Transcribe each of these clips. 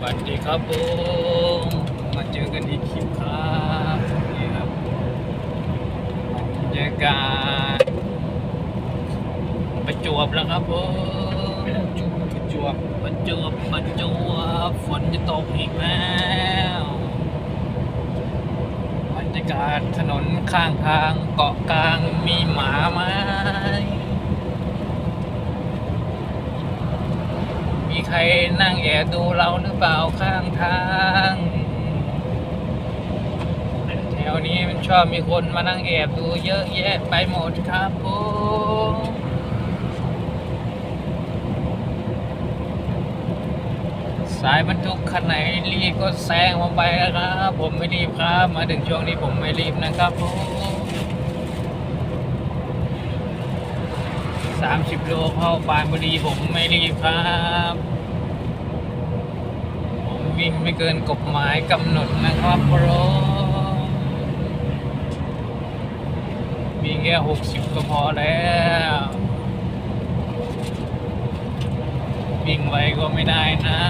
สวัสดีครับผมมาเจอกันอีกคลิปครับนี่ครับบรรยากาศประจวบแล้วครับผมประจวบประจวบประจวบฝนจะตกอีกแล้วบรรยากาศถนนข้างทางเกาะกลางมีหมาไหม มีใครนั่งแอบดูเราหรือเปล่าข้างทางแถวนี้มันชอบมีคนมานั่งแอบดูเยอะแยะไปหมดครับผมสายบรรทุกคันไหนรีบก็แซงผมไปนะครับ ผมไม่รีบครับ มาถึงช่วงนี้ผมไม่รีบนะครับผม สามสิบโลเข้าปานบุรีผมไม่รีบครับ ผมวิ่งไม่เกินกฎหมายกำหนดนะครับโปรวิ่งแค่หกสิบก็พอแล้ว วิ่งไวก็ไม่ได้นะ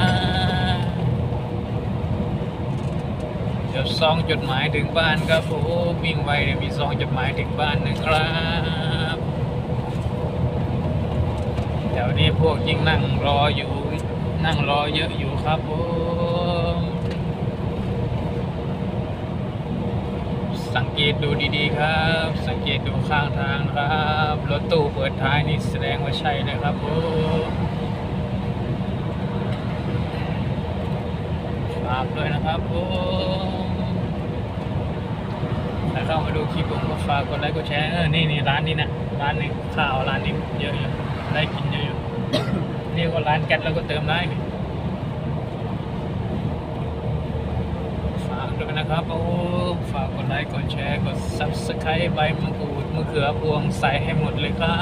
เดี๋ยวซองจดหมายถึงบ้านครับโอ้วิ่งไวเดี๋ยวมีซองจดหมายถึงบ้านนะครับแถ วนี้พวกยิ่งนั่งรออยู่ นั่งรอเยอะอยู่ครับผมสังเกตดูดีๆครับ สังเกตดูข้างทางครับรถตู้เปิดท้ายนี่แสดงว่าใช่เลยครับผมฝากด้วยนะครับผมถ้าเข้ามาดูคลิปผมก็ฝากกดไลค์กดแชร์เออนี่นี่ร้านนี้นะร้านนี้ข้าวร้านนี้เยอะอยู่ได้กินเยอะอยู่ นี่ก็ร้านแก๊สแล้วก็เติมได้ฝากด้วยนะครับโอ้ฝากกดไลค์กดแชร์กด subscribe ใบมะกรูดมะเขือพวงใส่ให้หมดเลยครั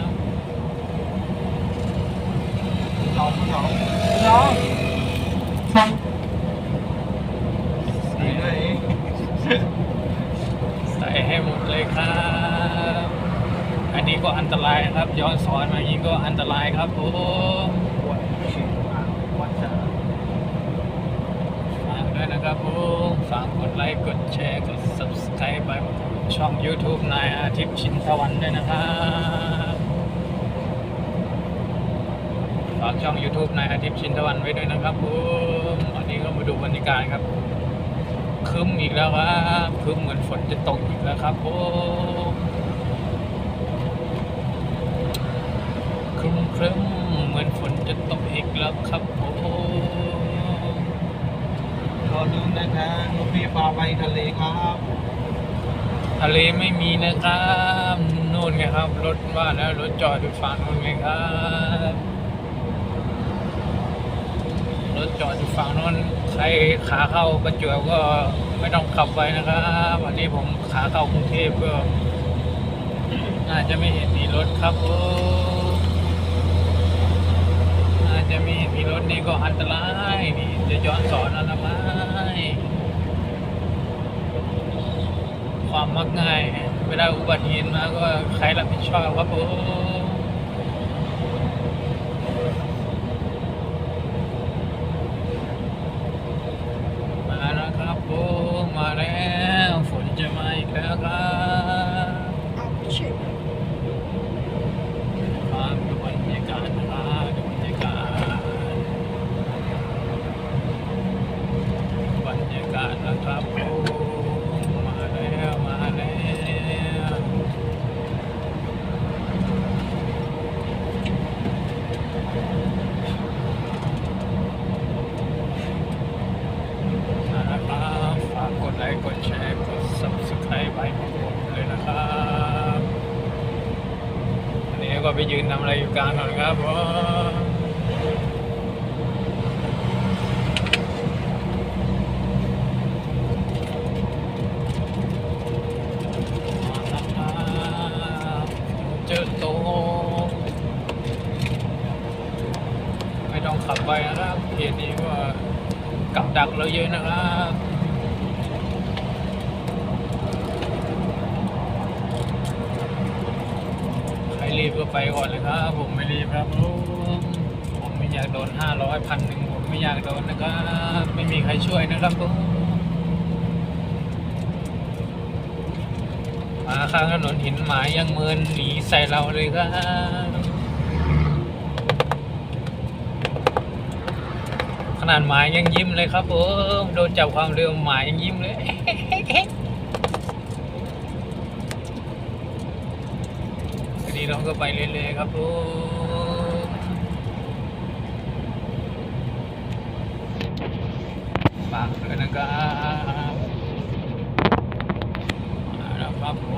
บน้องน้องน้องสีไหนใส่ให้หมดเลยครับ อันนี้ก็อันตรายครับย้อนสอนมาอย่างนี้ก็อันตรายครับผมปวดฉีดอะวัดจะฝากด้วยนะครับผมฝากกดไลค์กดแชร์กด subscribe ไปช่อง YouTube นายอาทิตย์ชินตะวันด้วยนะครับฝากช่อง YouTube นายอาทิตย์ชินตะวันไว้ด้วยนะครับผมวันนี้ก็มาดูบรรยากาศครับคึ้มอีกแล้วครับคึ้มเหมือนฝนจะตกอีกแล้วครับผม ครึ้มครึ้มเหมือนฝนจะตกอีกแล้วครับผมรอดูนะครับรถพี่พาไปทะเลครับทะเลไม่มีนะครับนู่นไงครับ รถว่าแล้วรถจอดอยู่ฝั่งนู่นไงครับรถจอดอยู่ฝั่งนู้นใครขาเข้าประจวบก็ไม่ต้องขับไปนะครับวันนี้ผมขาเข้ากรุงเทพก็น่าจะไม่เห็นมีรถครับโอ้น่า จะมีมีรถนี่ก็อันตรายนี่จะย้อนสอนอะไรไหมความมักง่ายเวลาอุบัติเหตุมาก็ใครรับผิดชอบครับผมมาแล้วครับผมมาแล้วฝนจะมาอีกแล้วครับมาดูบรรยากาศนะครับดูบรรยากาศบรรยากาศนะครับผมมาแล้วมาแล้ว นะครับฝากกดไลค์กดแชร์กด subscribe ไปหมดเลยนะครับอันนี้ก็ ไปยืนทำอะไรอยู่กลางถนนครับผมเจอโตไม่ต้องขับไปนะครับเขตนี้ก็กับดักเราเยอะนะครับ รีบก็ไปก่อนเลยครับ ผมไม่รีบครับผมไม่อยากโดนห้าร้อยพันหนึ่งผมไม่อยากโดนนะครับไม่มีใครช่วยนะครับผมมาข้างถนนหินหมายยังเมินหนีใส่เราเลยครับขนาดหมายยังยิ้มเลยครับผมโดนจับความเร็วหมายังยิ้มเลย นี้เราก็ไปเรื่อยๆครับทุกฝากด้วยนะครับมาแล้วครับผม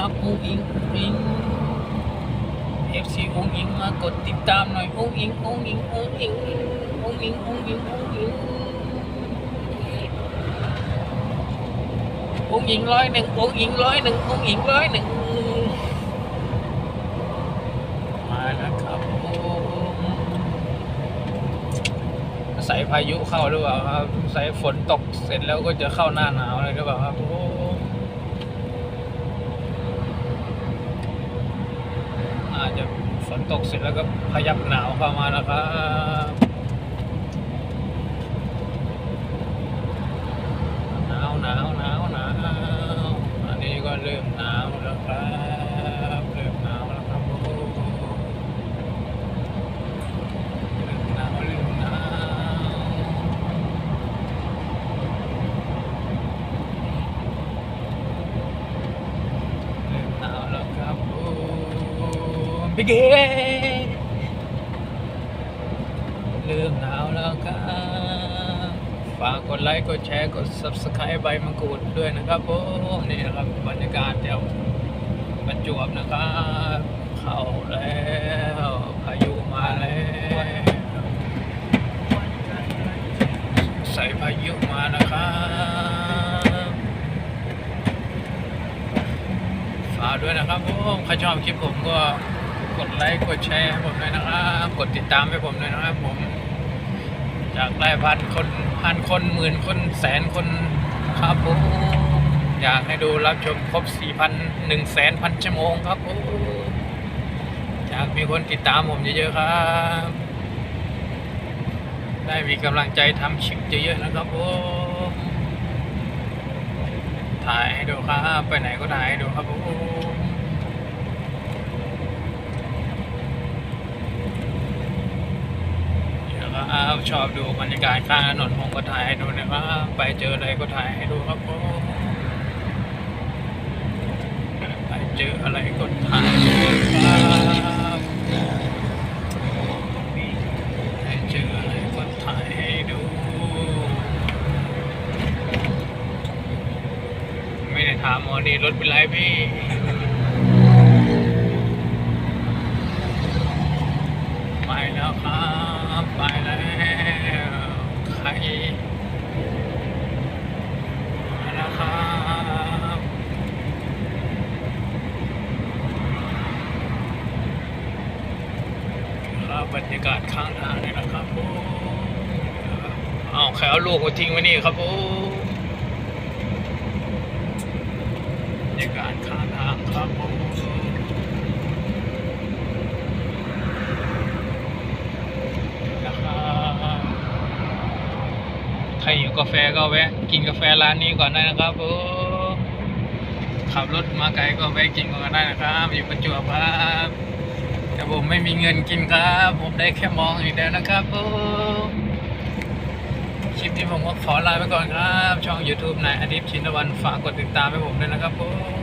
ครับองค์อิงองค์อิงเอฟซีองค์อิงมากดติดตามหน่อยองค์อิงองค์อิงองค์อิงองค์อิงองค์อิงองค์อิงองค์อิงร้อยหนึ่งองค์อิงร้อยหนึ่งองค์อิงร้อยหนึ่งมาแล้วครับใส่พายุเข้าหรือเปล่าครับใส่ฝนตกเสร็จแล้วก็จะเข้าหน้าหนาวเลยหรือเปล่าครับโอ้อาจจะฝ นตกเสร็จแล้วก็พยับหนาวเข้ามาแล้วครับหนาวหนาวหนาวหนาวอันนี้ก็เริ่มหนาวแล้วครับเริ่มหนาวแล้วครับโอ้ เรื่องหนาวเรื่องหนาวเรื่องหนาวแล้วครับโอ้ พี่เกเริ่มหนาวแล้วครับฝากกดไลค์ กดแชร์ กด subscribe ใบมะกรูดด้วยนะครับผมนี่นะครับบรรยากาศแถวประจวบนะครับ เข้าแล้วพายุมาแล้วใส่พายุมานะครับฝากด้วยนะครับผมใครชอบคลิปผมก็ กดไลค์กดแชร์ให้ผมด้วยนะครับกดติดตามให้ผมด้วยนะครับ ผม จากได้พันคนพันคนหมื่นคนแสนคนครับผมอยากให้ดูรับชมครบสี่พันหนึ่งแสนพันชั่วโมงครับผมอยากมีคนติดตามผมเยอะๆครับ ได้มีกำลังใจทำคลิปเยอะๆนะครับผมถ่ายให้ดูครับ ไปไหนก็ถ่ายให้ดูครับผมเดี๋ยวครับ ชอบดูบรรยากาศข้างถนนผมก็ถ่ายให้ดูนะครับ ไปเจออะไรก็ถ่ายให้ดูครับผมไปเจออะไรก็ถ่ายให้ดูครับให้เจออะไรก็ถ่ายให้ดู ไม่ได้ถามหมอนี่รถเป็นไรพี่ ไปแล้วครับ ไปแล้วใครมาแล้วครับ ครับบรรยากาศข้างทางนี่นะครับผมเอาใครเอา ลูกมาทิ้งไว้นี่ครับผมบรรยากาศข้างทางครับผมนะครับใครหิวกาแฟก็แวะ กินกาแฟร้านนี้ก่อนได้นะครับผมขับรถมาไกลก็แวะกินก่อนได้นะครับ อยู่ประจวบครับแต่ผมไม่มีเงินกินครับ ผมได้แค่มองอย่างเดียวนะครับผม คลิปนี้ผมก็ขอลาไปก่อนครับ ช่อง YouTube นายอดิบชินวันฝากกดติดตามให้ผมด้วยนะครับผม